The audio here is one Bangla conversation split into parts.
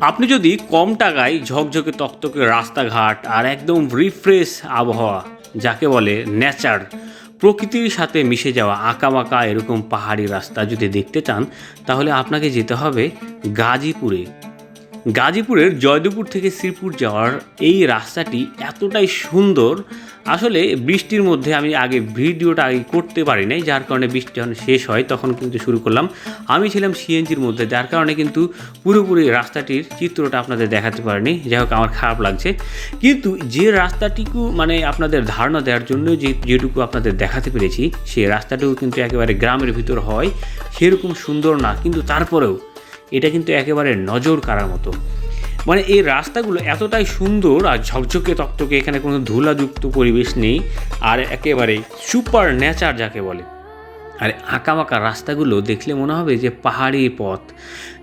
আপনি যদি কম টাকায় ঝকঝকে তকতকে রাস্তাঘাট আর একদম রিফ্রেশ আবহাওয়া, যাকে বলে নেচার প্রকৃতির সাথে মিশে যাওয়া আঁকাবাঁকা এরকম পাহাড়ি রাস্তা যদি দেখতে চান, তাহলে আপনাকে যেতে হবে গাজীপুরে। গাজীপুরের জয়দেবপুর থেকে শ্রীপুর যাওয়ার এই রাস্তাটি এতটাই সুন্দর আসলে বৃষ্টির মধ্যে আমি আগে ভিডিওটা আগে করতে পারি নাই, যার কারণে বৃষ্টি যখন শেষ হয় তখন কিন্তু শুরু করলাম। আমি ছিলাম সিএনজির মধ্যে, যার কারণে কিন্তু পুরোপুরি রাস্তাটির চিত্রটা আপনাদের দেখাতে পারিনি। যাই হোক, আমার খারাপ লাগছে। কিন্তু যে রাস্তাটিকু মানে আপনাদের ধারণা দেওয়ার জন্য যে যেটুকু আপনাদের দেখাতে পেরেছি, সেই রাস্তাটুকু কিন্তু একেবারে গ্রামের ভিতর হয়, সেরকম সুন্দর না, কিন্তু তারপরেও এটা কিন্তু একেবারে নজর কাড়ার মতো। মানে এই রাস্তাগুলো এতটাই সুন্দর আর ঝকঝকে তক্তকে, এখানে কোনো ধুলাযুক্ত পরিবেশ নেই, আর একেবারে সুপার নেচার যাকে বলে। আর আঁকাবাঁকা রাস্তাগুলো দেখলে মনে হবে যে পাহাড়ি পথ।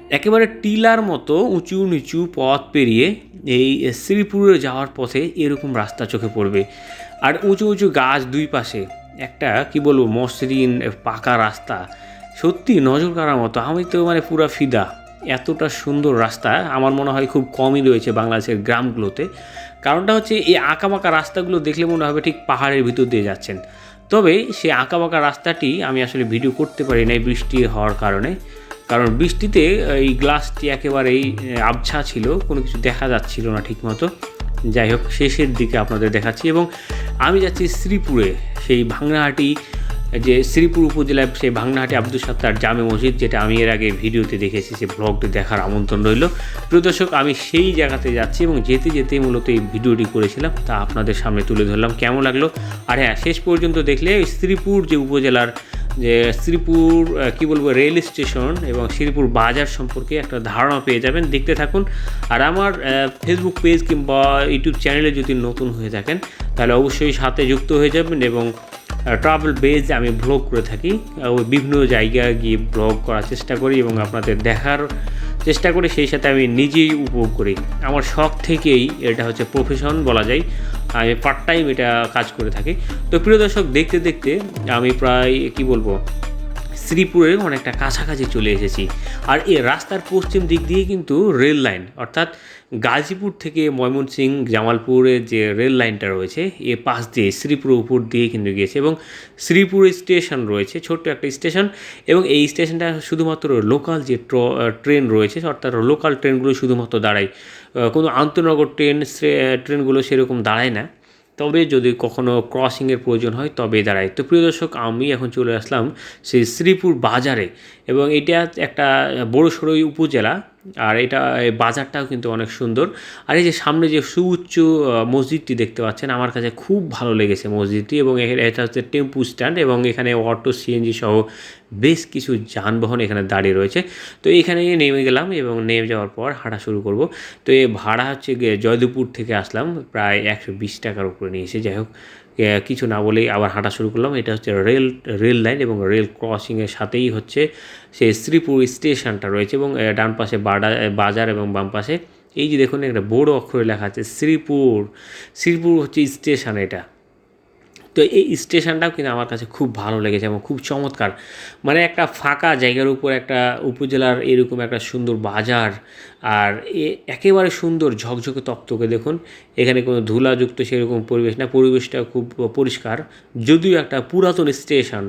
একেবারে টিলার মতো উঁচু নিচু পথ পেরিয়ে এই শ্রীপুরে যাওয়ার পথে এরকম রাস্তা চোখে পড়বে। আর উঁচু উঁচু গাছ দুই পাশে, একটা কি বলব মসৃণ, পাকা রাস্তা। সত্যি নজর কাড়ার মতো, আমি তো মানে পুরা ফিদা। এতটা সুন্দর রাস্তা আমার মনে হয় খুব কমই রয়েছে বাংলাদেশের গ্রামগুলোতে। কারণটা হচ্ছে এই আঁকাবাঁকা রাস্তাগুলো দেখলে মনে হবে ঠিক পাহাড়ের ভিতর দিয়ে যাচ্ছেন। তবে সেই আঁকাবাঁকা রাস্তাটি আমি আসলে ভিডিও করতে পারি না বৃষ্টি হওয়ার কারণে। কারণ বৃষ্টিতে এই গ্লাসটি একেবারেই আবছা ছিল, কোনো কিছু দেখা যাচ্ছিল না ঠিকমতো। যাই হোক, শেষের দিকে আপনাদের দেখাচ্ছি এবং আমি যাচ্ছি শ্রীপুরে, সেই ভাংনাহাটি যে শ্রীপুর উপজেলায় সেই ভাংনাহাটি আব্দুল সাত্তার জামে মসজিদ, যেটা আমি এর আগে ভিডিওতে দেখেছি সে ব্লগটি দেখার আমন্ত্রণ রইল। প্রিয় দর্শক, আমি সেই জায়গাতে যাচ্ছি এবং যেতে যেতেই মূলত এই ভিডিওটি করেছিলাম, তা আপনাদের সামনে তুলে ধরলাম। কেমন লাগল? আর হ্যাঁ শেষ পর্যন্ত দেখলে শ্রীপুর যে উপজেলার যে শ্রীপুর কি বলব, রেল স্টেশন এবং শ্রীপুর বাজার সম্পর্কে একটা ধারণা পেয়ে যাবেন। দেখতে থাকুন। আর আমার ফেসবুক পেজ কিংবা ইউটিউব চ্যানেলে যদি নতুন হয়ে থাকেন, তাহলে অবশ্যই সাথে যুক্ত হয়ে যাবেন এবং ট্রাভেল বেজ আমি ব্লগ করে থাকি বিভিন্ন জায়গায় গিয়ে ব্লগ করার চেষ্টা করি এবং আপনাদের দেখার চেষ্টা করি, সেই সাথে আমি নিজেই উপভোগ করি। আমার শখ থেকেই এটা হচ্ছে প্রফেশন বলা যায়। আমি পার্ট টাইম এটা কাজ করে থাকি। তো প্রিয় দর্শক, দেখতে দেখতে আমি প্রায়, কি বলব শ্রীপুরের অনেকটা কাছাকাছি চলে এসেছি। আর এই রাস্তার পশ্চিম দিক দিয়ে কিন্তু রেল লাইন, অর্থাৎ গাজীপুর থেকে ময়মনসিং জামালপুরের যে রেল লাইনটা রয়েছে, এ পাশ দিয়ে শ্রীপুর উপর দিয়ে কিন্তু গিয়েছে এবং শ্রীপুর স্টেশন রয়েছে, ছোট্ট একটা স্টেশন এবং এই স্টেশনটা শুধুমাত্র লোকাল যে ট্র- ট্রেন রয়েছে, অর্থাৎ লোকাল ট্রেনগুলো শুধুমাত্র দাঁড়ায়। কোনো আন্তনগর ট্রেন ট্রেনগুলো সেরকম দাঁড়ায় না। তবে যদি কখনো ক্রসিংয়ের প্রয়োজন হয়, তবে দাঁড়ায় তো প্রিয় দর্শক, আমি এখন চলে আসলাম সেই শ্রীপুর বাজারে এবং এটা একটা বড়ো সড়ই উপজেলা। আর এটা বাজারটাও কিন্তু অনেক সুন্দর। আর এই যে সামনে যে সুউচ্চ মসজিদটি দেখতে পাচ্ছেন, আমার কাছে খুব ভালো লেগেছে মসজিদটি এবং এটা হচ্ছে টেম্পু স্ট্যান্ড এবং এখানে অটো, সিএনজি সহ বেশ কিছু যানবাহন এখানে দাঁড়িয়ে রয়েছে। তো এখানে নেমে গেলাম এবং নেমে যাওয়ার পর হাঁটা শুরু করব। তো এই ভাড়া হচ্ছে জয়দেবপুর থেকে আসলাম, প্রায় একশো বিশ টাকার উপরে নিয়েছে। যাই হোক কিছু না বলেই আবার হাঁটা শুরু করলাম। এটা হচ্ছে রেল রেল লাইন এবং রেল ক্রসিংয়ের সাথেই হচ্ছে সেই শ্রীপুর স্টেশনটা রয়েছে এবং ডান পাশে বাজার এবং বাম পাশে। এই যে দেখুন, একটা বড় অক্ষরে লেখা আছে, শ্রীপুর। শ্রীপুর হচ্ছে স্টেশন এটা। তো এই স্টেশনটাও কিন্তু আমার কাছে খুব ভালো লেগেছে এবং খুব চমৎকার। মানে একটা ফাঁকা জায়গার উপর একটা উপজেলার এরকম একটা সুন্দর বাজার আর এ একেবারে সুন্দর ঝকঝকে তক্তকে দেখুন। এখানে কোনো ধুলাযুক্ত সেরকম পরিবেশ না, পরিবেশটা খুব পরিষ্কার। যদিও একটা পুরাতন স্টেশন